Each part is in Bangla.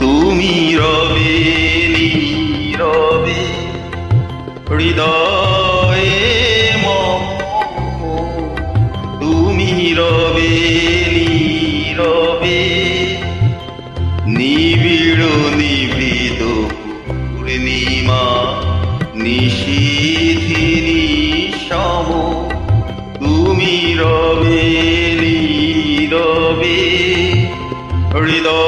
তুমি রবে নীরবে, হৃদয়ে মম, তুমি রবে নীরবে। নিবিড় নিভৃত পূর্ণিমা নিশীথিনী সম তুমি রবে নীরবে, হৃদয়ে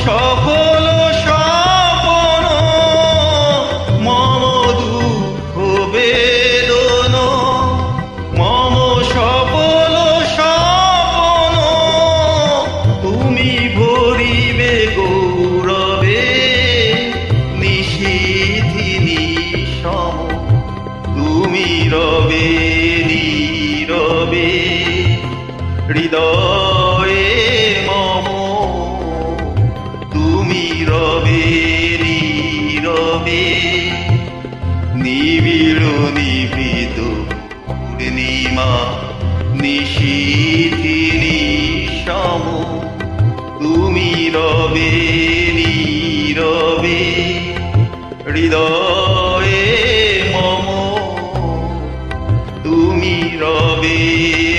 মম সফল স্বপন, মম দুঃখ বেদন, মম সফল স্বপন, তুমি ভরিবে গৌরবে নিশীথিনী সম তুমি রবে নীরবে, হৃদয়ে নিবিড় নিবিদ পূর্ণিমা নিশীথিনী নিশম। তুমি রবে নীরবে হৃদয়ে মম। তুমি রবে